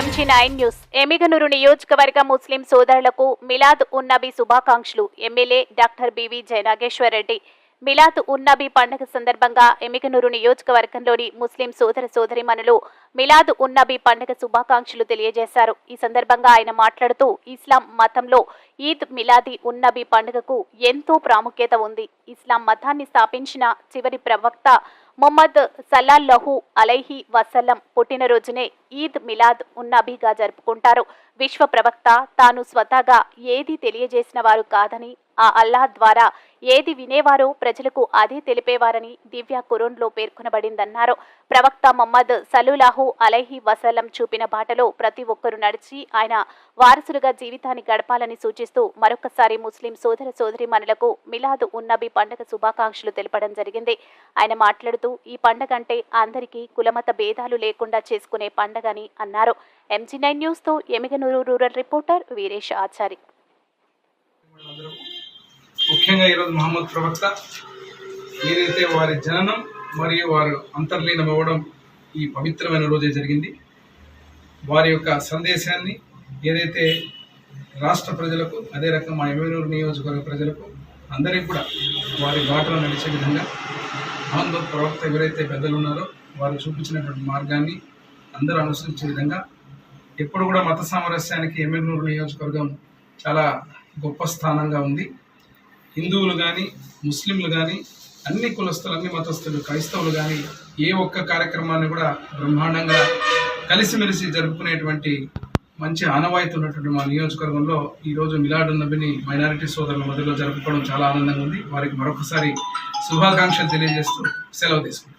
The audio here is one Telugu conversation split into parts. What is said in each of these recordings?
ఎంజీ నైన్ న్యూస్ ఎమిగనూరు నియోజకవర్గ ముస్లిం సోదరులకు మిలాద్ ఉన్నబి శుభాకాంక్షలు. MLA doctor B V Jayanageshwar Reddy. Milad Unnabi పండుగ సందర్భంగా ఎమిగనూరు నియోజకవర్గంలోని ముస్లిం సోదర సోదరిమణులు మిలాద్ ఉన్నబి పండుగ శుభాకాంక్షలు తెలియజేశారు. ఈ సందర్భంగా ఆయన మాట్లాడుతూ ఇస్లాం మతంలో ఈద్ మిలాది ఉన్నబి పండుగకు ఎంతో ప్రాముఖ్యత ఉంది. ఇస్లాం మతాన్ని స్థాపించిన చివరి ప్రవక్త మొహమ్మద్ సలాల్లహు అలైహి వసల్లం పుట్టినరోజునే ఈద్ మిలాద్ ఉన్నబీగా జరుపుకుంటారు. విశ్వ ప్రవక్త తాను స్వతహాగా ఏది తెలియజేసిన వారు కాదని ఆ అల్లాహ్ ద్వారా ఏది వినేవారో ప్రజలకు అదే తెలిపేవారని దివ్య కురోన్లో పేర్కొనబడిందన్నారు. ప్రవక్త మహమ్మద్ సలూలాహు అలైహి వసలం చూపిన బాటలో ప్రతి ఒక్కరూ నడిచి ఆయన వారసులుగా జీవితాన్ని గడపాలని సూచిస్తూ మరొకసారి ముస్లిం సోదర సోదరి మనులకు మిలాదు ఉన్నబి పండుగ శుభాకాంక్షలు తెలపడం జరిగింది. ఆయన మాట్లాడుతూ ఈ పండగ అంటే అందరికీ కులమత భేదాలు లేకుండా చేసుకునే పండగని అన్నారు. ఎంజీ నైన్ న్యూస్తో ఎమిగనూరు రూరల్ రిపోర్టర్ వీరేష్ ఆచారి. ముఖ్యంగా ఈరోజు మహమ్మద్ ప్రవక్త ఏదైతే వారి జననం మరియు వారు అంతర్లీనం అవ్వడం ఈ పవిత్రమైన రోజే జరిగింది వారి యొక్క సందేశాన్ని ఏదైతే రాష్ట్ర ప్రజలకు అదే రకం మా ఎమ్మెల్యూరు నియోజకవర్గ ప్రజలకు అందరికీ కూడా వారి బాటలో నడిచే విధంగా మహమ్మద్ ప్రవక్త ఎవరైతే పెద్దలు ఉన్నారో వారు చూపించినటువంటి మార్గాన్ని అందరూ అనుసరించే విధంగా ఎప్పుడు కూడా మత సామరస్యానికి ఎమ్మెల్యూరు నియోజకవర్గం చాలా గొప్ప స్థానంగా ఉంది. హిందువులు కానీ ముస్లింలు కానీ అన్ని కులస్తులు అన్ని మతస్థులు క్రైస్తవులు కానీ ఏ ఒక్క కార్యక్రమాన్ని కూడా బ్రహ్మాండంగా కలిసిమెలిసి జరుపుకునేటువంటి మంచి ఆనవాయితీ ఉన్నటువంటి మా నియోజకవర్గంలో ఈరోజు మిలాడు నబిని మైనారిటీ సోదరుల మధ్యలో జరుపుకోవడం చాలా ఆనందంగా ఉంది. వారికి మరొకసారి శుభాకాంక్షలు తెలియజేస్తూ సెలవు తీసుకుంటాం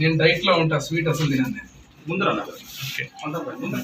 నేను డైట్లో ఉంటా స్వీట్ అసలు తినండి ముందర ఓకే ముందర.